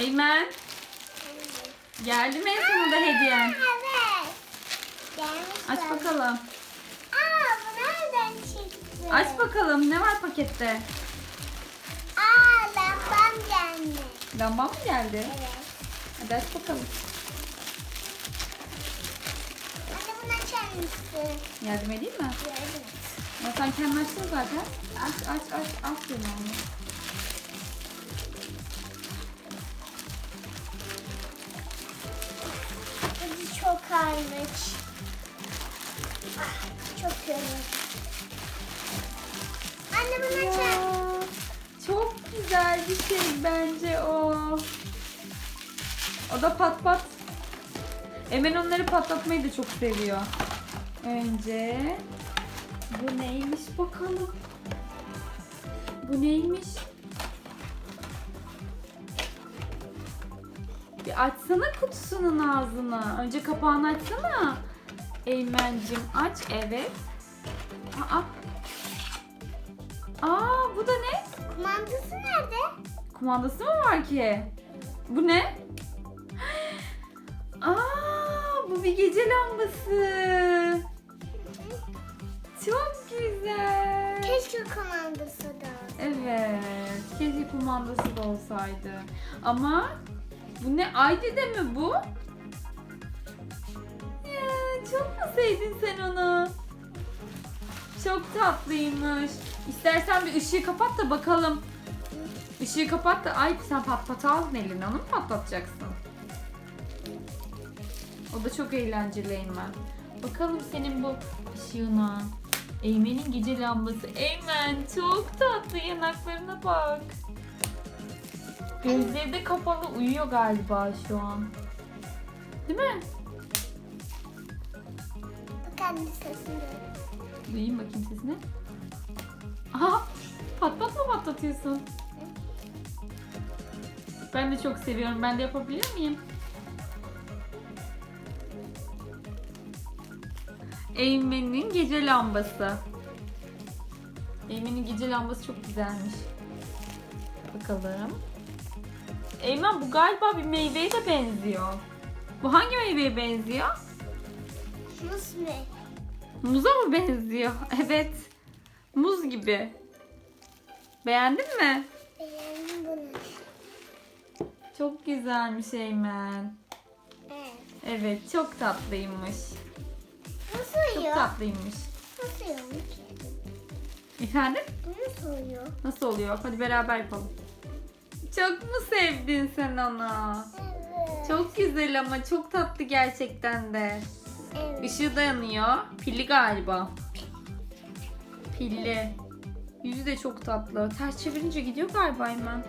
Eymen geldi mi en sonunda hediyen? Evet. Gelmiş Aç bak. bakalım. Aa bu nereden çıktı? Aç bakalım ne var pakette? Aa lambam gelmiş. Lamba mı geldi? Evet. Hadi aç bakalım. Anne bunu açar mısın? Yardım edeyim mi? Gördüm. Ama sen kendin açtın zaten. Aç aç aç aç beni onu. Çok ağırmış. Ah, çok yorucu. Anne bunu. Ya, çok güzel bir şey bence o. O da pat pat. Emen onları patlatmayı da çok seviyor. Önce bu neymiş bakalım. Bu neymiş? Bir açsana kutusunun ağzını. Önce kapağını açsana. Eymencim aç. Evet. Aa. Aa bu da ne? Kumandası nerede? Kumandası mı var ki? Bu ne? Aa, bu bir gece lambası. Çok güzel. Keşke kumandası da. Evet, keşke kumandası da olsaydı. Ama bu ne? Aydede mi bu? Ya, çok mu sevdin sen onu? Çok tatlıymış. İstersen bir ışığı kapat da bakalım. Işığı kapat da ay sen pat pat aldın eline onu mu patlatacaksın? O da çok eğlenceli Eymen. Bakalım senin bu ışığına. Eymen'in gece lambası. Eymen çok tatlı yanaklarına bak. Gözleri de kapalı uyuyor galiba şu an. Değil mi? Bak anne sesini. Duyayım bakayım sesini. Aha pat pat mı patlatıyorsun? Ben de çok seviyorum. Ben de yapabilir miyim? Eymen'in gece lambası. Eymen'in gece lambası çok güzelmiş. Bakalım. Eymen bu galiba bir meyveye de benziyor. Bu hangi meyveye benziyor? Muz mu? Muza mı benziyor? Evet. Muz gibi. Beğendin mi? Beğendim bunu. Çok güzelmiş Eymen. Evet. Evet çok tatlıymış. Nasıl Çok uyuyor? tatlıymış. Nasıl uyuyor ki? Efendim? Bu nasıl uyuyor? Nasıl oluyor? Hadi beraber yapalım. Çok mu sevdin sen onu? Evet. Çok güzel ama çok tatlı gerçekten de. Evet. Işığı da yanıyor. Pilli galiba. Pilli. Yüzü de çok tatlı. Ters çevirince gidiyor galiba hemen.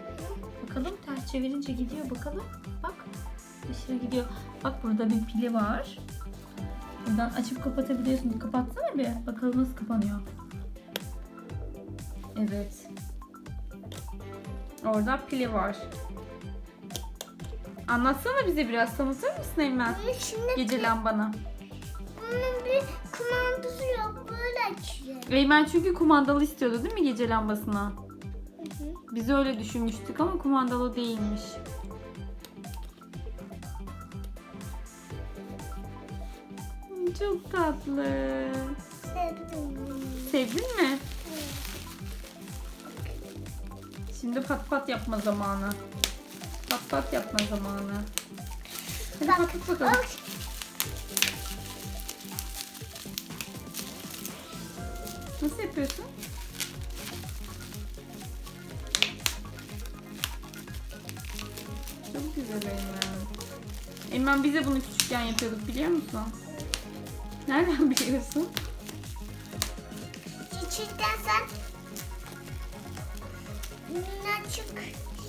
Bakalım ters çevirince gidiyor bakalım. Bak. Işığı gidiyor. Bak burada bir pili var. Buradan açıp kapatabiliyorsun. Kapatsana bir. Bakalım nasıl kapanıyor. Evet. Orada pili var. Anlatsana bize biraz. Tanıtır mısın Eymen? Şimdi Gece lambana. bunun bir kumandası yok. Böyle açıyor. Eymen çünkü kumandalı istiyordu değil mi gece lambasına? Hı hı. Biz öyle düşünmüştük ama kumandalı değilmiş. Çok tatlı. Sevdim. Sevdin mi? Şimdi pat pat yapma zamanı. Pat pat yapma zamanı. Hadi Bak, patlat bakalım. bak. Nasıl yapıyorsun? Çok güzel Eymen. Eymen bize bunu küçükken yapıyorduk biliyor musun? Nereden biliyorsun? Küçükten sen minnacık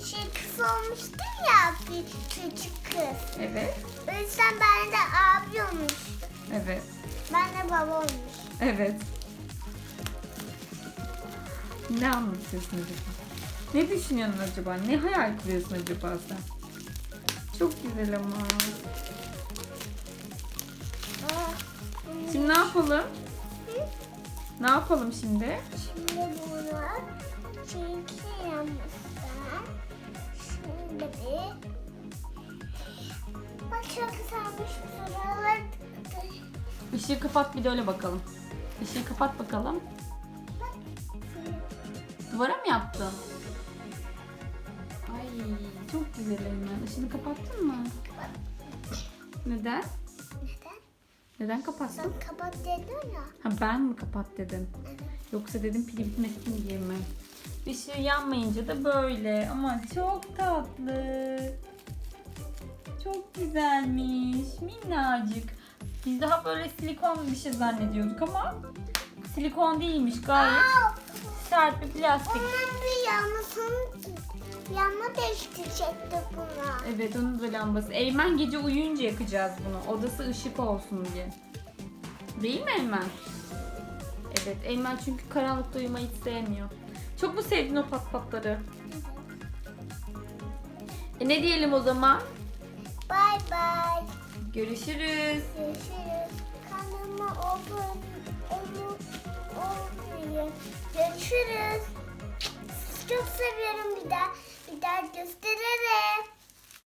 şey kız olmuştun ya bir küçük kız. Evet. O yüzden ben de abi olmuştum. Evet. Ben de baba olmuş. Evet. Ne anlatıyorsun acaba? Ne düşünüyorsun acaba? Ne hayal kuruyorsun acaba sen? Çok güzel ama. Aa, Şimdi ne yapalım? Ne yapalım şimdi? Şimdi bunu çünkü yanmışlar. Şimdi bir çok güzelmiş buralar. Işığı kapat bir de öyle bakalım. Işığı kapat bakalım. Duvara mı yaptın? Ay çok güzel Eymen. Işığını kapattın mı? Neden? Neden kapattın? Sen kapat dedin ya. Ha ben mi kapat dedim. Evet. Yoksa dedim pili bitmesin diye mi? Işığı yanmayınca da böyle ama çok tatlı. Çok güzelmiş. Minnacık. Biz daha böyle silikon bir şey zannediyorduk ama silikon değilmiş gayet Aa, sert bir plastik. onun bir yanmasını yanma değiştirecekti buna. Evet onun da lambası. Eymen gece uyuyunca yakacağız bunu. Odası ışık olsun diye. Değil mi Eymen? Evet Eymen çünkü karanlıkta uyumayı hiç sevmiyor. Çok mu sevdin o pat patları? E ne diyelim o zaman? Bye bye. Görüşürüz. Görüşürüz. Kanalıma abone ol- olmayı. Görüşürüz. Çok seviyorum bir daha gider gösteririm.